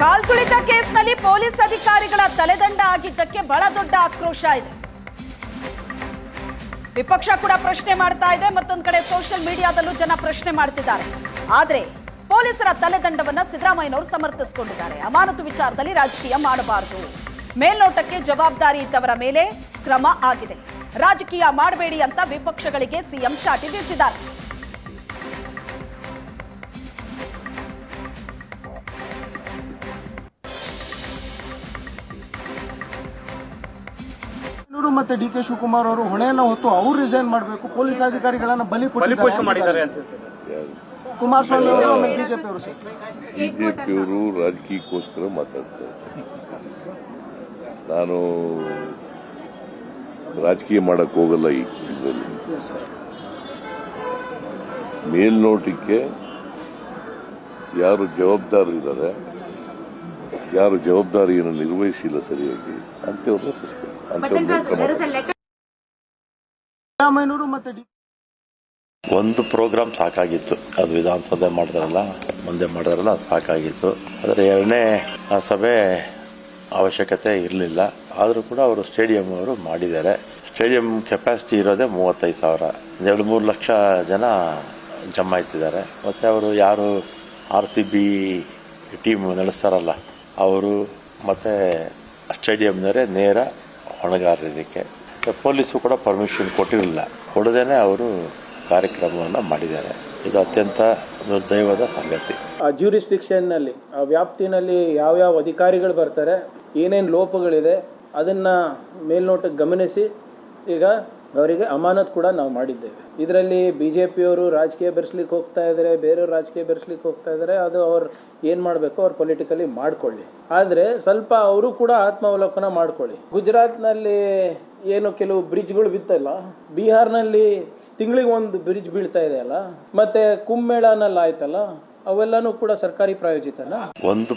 ಕಾಲ್ತುಳಿತ ಕೇಸ್ನಲ್ಲಿ ಪೊಲೀಸ್ ಅಧಿಕಾರಿಗಳ ತಲೆದಂಡ ಆಗಿದ್ದಕ್ಕೆ ಬಹಳ ದೊಡ್ಡ ಆಕ್ರೋಶ ಇದೆ. ವಿಪಕ್ಷ ಕೂಡ ಪ್ರಶ್ನೆ ಮಾಡ್ತಾ ಇದೆ, ಮತ್ತೊಂದು ಕಡೆ ಸೋಷಿಯಲ್ ಮೀಡಿಯಾದಲ್ಲೂ ಜನ ಪ್ರಶ್ನೆ ಮಾಡ್ತಿದ್ದಾರೆ. ಆದ್ರೆ ಪೊಲೀಸರ ತಲೆದಂಡವನ್ನ ಸಿದ್ದರಾಮಯ್ಯನವರು ಸಮರ್ಥಿಸಿಕೊಂಡಿದ್ದಾರೆ. ಅಮಾನತು ವಿಚಾರದಲ್ಲಿ ರಾಜಕೀಯ ಮಾಡಬಾರದು. ಮೇಲ್ನೋಟಕ್ಕೆ ಜವಾಬ್ದಾರಿ ಇದ್ದವರ ಮೇಲೆ ಕ್ರಮ ಆಗಿದೆ. ರಾಜಕೀಯ ಮಾಡಬೇಡಿ ಅಂತ ವಿಪಕ್ಷಗಳಿಗೆ ಸಿಎಂ ಚಾಟಿ ಬೀಸಿದ್ದಾರೆ. ಇವರು ಮತ್ತೆ ಡಿ ಕೆ ಶಿವಕುಮಾರ್ ಅವರು ಹೊಣೆಯನ್ನು ಹೊತ್ತು ಅವ್ರು ರಿಸೈನ್ ಮಾಡಬೇಕು. ಪೊಲೀಸ್ ಅಧಿಕಾರಿಗಳನ್ನ ಬಲಿ ಬಲಿಪೋಷ ಮಾಡಿದ್ದಾರೆ ಕೊಟ್ಟಿದ್ದಾರೆ ಅಂತ ಹೇಳ್ತಾರೆ. ಕುಮಾರಸ್ವಾಮಿ ಅವರು ಬಿಜೆಪಿ ಅವರು ಬಿಜೆಪಿ ಅವರು ರಾಜಕೀಯಕ್ಕೋಸ್ಕರ ಮಾತಾಡ್ತಾರೆ. ನಾನು ರಾಜಕೀಯ ಮಾಡಕ್ ಹೋಗಲ್ಲ ಈ ಮೇಲ್ನೋಟಕ್ಕೆ ಯಾರು ಜವಾಬ್ದಾರರಿದ್ದಾರೆ ಯಾರು ಜವಾಬ್ದಾರಿಯನ್ನು ನಿರ್ವಹಿಸಿಲ್ಲ ಸರಿಯಾಗಿ ಅಂತವ್ರನ್ನ ಸಸ್ಪೆಂಡ್ ಅಂತವ್ರನ್ನ ಒಂದು ಪ್ರೋಗ್ರಾಮ್ ಸಾಕಾಗಿತ್ತು. ಅದು ವಿಧಾನಸಭೆ ಮಾಡಿದ್ರಲ್ಲ ಮುಂದೆ ಮಾಡಿದ್ರಲ್ಲ ಸಾಕಾಗಿತ್ತು. ಆದರೆ ಎರಡನೇ ಆ ಸಭೆ ಅವಶ್ಯಕತೆ ಇರಲಿಲ್ಲ. ಆದರೂ ಕೂಡ ಅವರು ಸ್ಟೇಡಿಯಂ ಅವರು ಮಾಡಿದ್ದಾರೆ. ಸ್ಟೇಡಿಯಂ ಕೆಪಾಸಿಟಿ ಇರೋದೇ ಮೂವತ್ತೈದು ಸಾವಿರ. ಎರಡು ಮೂರು ಲಕ್ಷ ಜನ ಜಮಾಯಿಸಿದ್ದಾರೆ ಮತ್ತು ಅವರು ಯಾರು ಆರ್ ಸಿ ಬಿ ಟೀಮ್ ನಡೆಸ್ತಾರಲ್ಲ ಅವರು ಮತ್ತು ಸ್ಟೇಡಿಯಂನವರೇ ನೇರ ಹೊಣೆಗಾರರಿದ್ದಕ್ಕೆ. ಪೊಲೀಸು ಕೂಡ ಪರ್ಮಿಷನ್ ಕೊಟ್ಟಿರಲಿಲ್ಲ. ಕೊಡದೇನೆ ಅವರು ಕಾರ್ಯಕ್ರಮವನ್ನು ಮಾಡಿದ್ದಾರೆ. ಇದು ಅತ್ಯಂತ ದುರ್ದೈವದ ಸಂಗತಿ. ಆ ಜ್ಯೂರಿಸ್ಟಿಕ್ಷನ್ನಲ್ಲಿ ಆ ವ್ಯಾಪ್ತಿನಲ್ಲಿ ಯಾವ್ಯಾವ ಅಧಿಕಾರಿಗಳು ಬರ್ತಾರೆ, ಏನೇನು ಲೋಪಗಳಿದೆ, ಅದನ್ನು ಮೇಲ್ನೋಟಕ್ಕೆ ಗಮನಿಸಿ ಈಗ ಅವರಿಗೆ ಅಮಾನತ್ ಕೂಡ ನಾವು ಮಾಡಿದ್ದೇವೆ. ಇದರಲ್ಲಿ ಬಿ ಜೆ ಪಿಯವರು ರಾಜಕೀಯ ಬೆರೆಸ್ಲಿಕ್ಕೆ ಹೋಗ್ತಾ ಇದ್ದಾರೆ ಬೇರೆಯವ್ರು ರಾಜಕೀಯ ಬೆರೆಸ್ಲಿಕ್ಕೆ ಹೋಗ್ತಾ ಇದ್ದಾರೆ ಅದು ಅವ್ರು ಏನು ಮಾಡಬೇಕು ಅವ್ರು ಪೊಲಿಟಿಕಲಿ ಮಾಡ್ಕೊಳ್ಳಿ. ಆದರೆ ಸ್ವಲ್ಪ ಅವರು ಕೂಡ ಆತ್ಮಾವಲೋಕನ ಮಾಡ್ಕೊಳ್ಳಿ. ಗುಜರಾತ್ನಲ್ಲಿ ಏನು ಕೆಲವು ಬ್ರಿಡ್ಜ್ಗಳು ಬಿತ್ತಲ್ಲ, ಬಿಹಾರ್ನಲ್ಲಿ ತಿಂಗಳಿಗೆ ಒಂದು ಬ್ರಿಡ್ಜ್ ಬೀಳ್ತಾ ಇದೆ ಅಲ್ಲ, ಮತ್ತೆ ಕುಂಭಮೇಳನಲ್ಲಿ ಆಯ್ತಲ್ಲ, ಅವೆಲ್ಲನೂ ಕೂಡ ಸರ್ಕಾರಿ ಪ್ರಾಯೋಜಿತನಾ? ಒಂದು